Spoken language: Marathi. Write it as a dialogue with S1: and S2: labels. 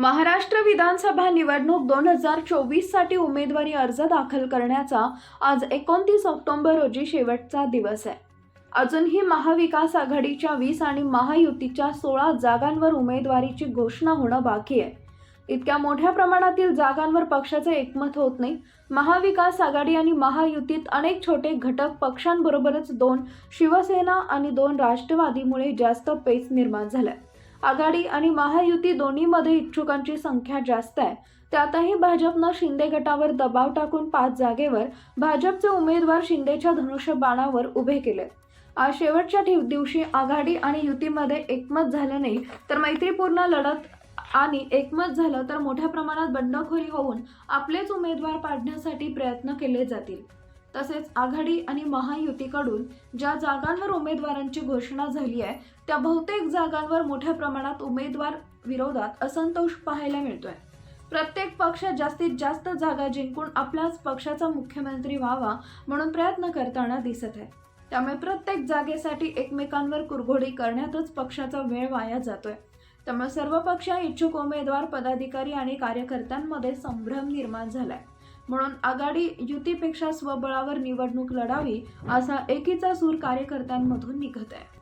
S1: महाराष्ट्र विधानसभा निवडणूक दोन हजार चोवीससाठी उमेदवारी अर्ज दाखल करण्याचा आज एकोणतीस ऑक्टोंबर रोजी शेवटचा दिवस आहे. अजूनही महाविकास आघाडीच्या वीस आणि महायुतीच्या सोळा जागांवर उमेदवारीची घोषणा होणं बाकी आहे. इतक्या मोठ्या प्रमाणातील जागांवर पक्षाचे एकमत होत नाही. महाविकास आघाडी आणि महायुतीत अनेक छोटे घटक पक्षांबरोबरच दोन शिवसेना आणि दोन राष्ट्रवादीमुळे जास्त पेच निर्माण झालाय. आघाडी आणि महायुती दोन्हीमध्ये इच्छुकांची संख्या जास्त आहे. त्यातही भाजपनं शिंदे गटावर दबाव टाकून पाच जागेवर भाजपचे उमेदवार शिंदेच्या धनुष्यबाणावर उभे केले. आज शेवटच्या दिवशी आघाडी आणि युतीमध्ये एकमत झालं नाही तर मैत्रीपूर्ण लढत आणि एकमत झालं तर मोठ्या प्रमाणात बंडखोरी होऊन आपलेच उमेदवार पाडण्यासाठी प्रयत्न केले जातील. तसेच आघाडी आणि महायुतीकडून ज्या जागांवर उमेदवारांची घोषणा झाली आहे त्या बहुतेक जागांवर मोठ्या प्रमाणात उमेदवार विरोधात असंतोष पाहायला मिळतोय. प्रत्येक पक्ष जास्तीत जास्त जागा जिंकून आपल्याच पक्षाचा मुख्यमंत्री व्हावा म्हणून प्रयत्न करताना दिसत आहे. त्यामुळे प्रत्येक जागेसाठी एकमेकांवर कुरघोडी करण्यातच पक्षाचा वेळ वाया जातोय. त्यामुळे सर्व पक्ष इच्छुक उमेदवार पदाधिकारी आणि कार्यकर्त्यांमध्ये संभ्रम निर्माण झालाय. म्हणून आघाडी युतीपेक्षा स्वबळावर निवडणूक लढावी असा एकीचा सूर कार्यकर्त्यांमधून निघत आहे.